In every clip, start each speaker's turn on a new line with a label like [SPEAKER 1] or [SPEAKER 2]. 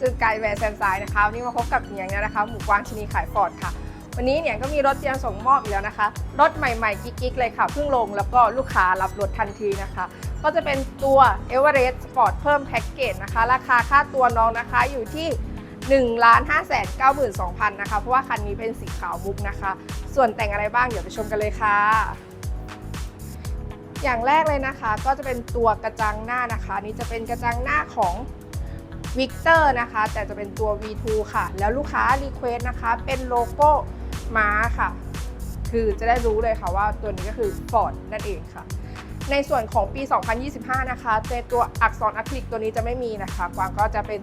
[SPEAKER 1] จึงไกด์แวร์แซมไซด์นะคะวันนี้มาพบกับเหนียงเนี่ยนะคะ หมูกวางชนีขายฟอร์ดค่ะ วันนี้เนี่ยก็มีรถเตรียมส่งมอบอีกแล้วนะคะ รถใหม่ๆ กิ๊กๆ เลยค่ะ เพิ่งลงแล้วก็ลูกค้ารับรถทันทีนะคะ ก็จะเป็นตัว e v e r e s t Sport เพิ่มแพ็กเกจนะคะ ราคาค่าตัวน้องนะคะอยู่ที่1 5 9 2 0 0 0นะคะ เพราะว่าคันนี้เป็นสีขาวมุกนะคะ ส่วนแต่งอะไรบ้างเดี๋ยวไปชมกันเลยค่ะ อย่างแรกเลยนะคะ ก็จะเป็นตัวกระจังหน้านะคะ นี่จะเป็นกระจังหน้าของ วิกเตอร์นะคะ แต่จะเป็นตัว V2 ค่ะ แล้วลูกค้ารีเควสนะคะ เป็นโลโก้ม้าค่ะ คือจะได้รู้เลยค่ะว่าตัวนี้ก็คือ Ford นั่นเองค่ะ ในส่วนของปี 2025 นะคะในตัวอักษรอะคริลิกตัวนี้จะไม่มีนะคะ กวางก็จะเป็น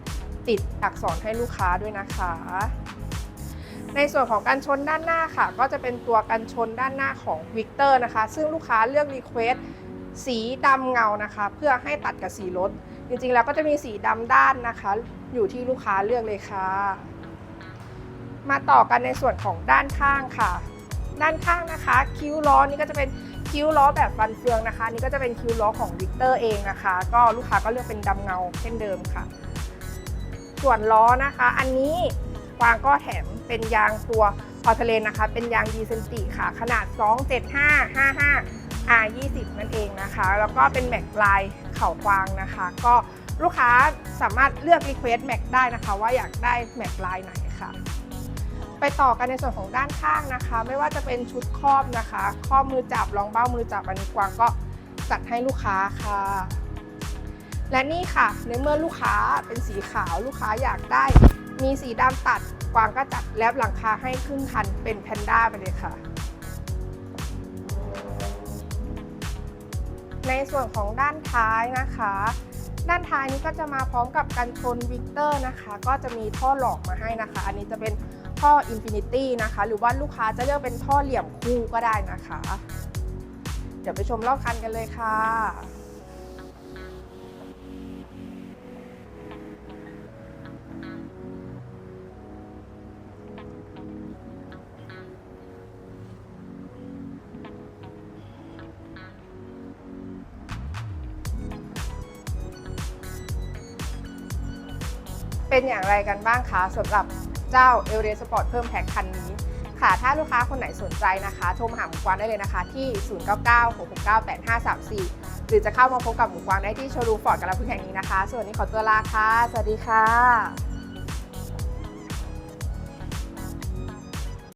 [SPEAKER 1] ติดอักษรให้ลูกค้าด้วยนะคะ ในส่วนของการชนด้านหน้าค่ะ ก็จะเป็นตัวกันชนด้านหน้าของวิกเตอร์นะคะ ซึ่งลูกค้าเลือกรีเควสสีดำเงานะคะ เพื่อให้ตัดกับสีรถ จริงๆแล้วก็จะมีสีดำด้านนะคะ อยู่ที่ลูกค้าเลือกเลยค่ะ มาต่อกันในส่วนของด้านข้างค่ะ ด้านข้างนะคะ คิ้วล้อนี่ก็จะเป็นคิ้วล้อแบบฟันเฟืองนะคะ นี่ก็จะเป็นคิ้วล้อของวิกเตอร์เองนะคะ ก็ลูกค้าก็เลือกเป็นดำเงาเช่นเดิมค่ะ ส่วนล้อนะคะ อันนี้กวางก็แถมเป็นยางตัวพอเทเลนนะคะ เป็นยางดีเซนติค่ะ ขนาด 275 55 R 20 นั่นเองนะคะ แล้วก็เป็นแม็กลายเข่ากวางนะคะ ก็ลูกค้าสามารถเลือกรีเควสแม็กได้นะคะ ว่าอยากได้แม็กลายไหนค่ะ ไปต่อกันในส่วนของด้านข้างนะคะ ไม่ว่าจะเป็นชุดครอบนะคะครอบมือจับรองเบ้ามือจับอันนี้กวางก็จัดให้ลูกค้าค่ะ และนี่ค่ะในเมื่อลูกค้าเป็นสีขาวลูกค้าอยากได้ มีสีดำตัดกวางก็จัดแลบหลังคาให้ครึ่งคันเป็นแพนด้าไปเลยค่ะ ในส่วนของด้านท้ายนะคะ ด้านท้ายนี้ก็จะมาพร้อมกับกันชนวิกเตอร์นะคะ ก็จะมีท่อหลอกมาให้นะคะ อันนี้จะเป็นท่ออินฟินิตี้นะคะ หรือว่าลูกค้าจะเลือกเป็นท่อเหลี่ยมคู่ก็ได้นะคะ เดี๋ยวไปชมรอบคันกันเลยค่ะ เป็นอย่างไรกันบ้างคะสำหรับเจ้า e l r e s Sport เพิ่มแพ็คคันนี้ค่ะ ถ้าลูกค้าคนไหนสนใจนะคะ โทรมาหาหมูกวางได้เลยนะคะ ที่ 0996698534 หรือจะเข้ามาพบกับหมูกวางได้ที่โชว์รูมฟอร์ดกระพึ่งแห่งนี้นะคะ ส่วนนนี้ขอตัวลาค่ะ สวัสดีค่ะ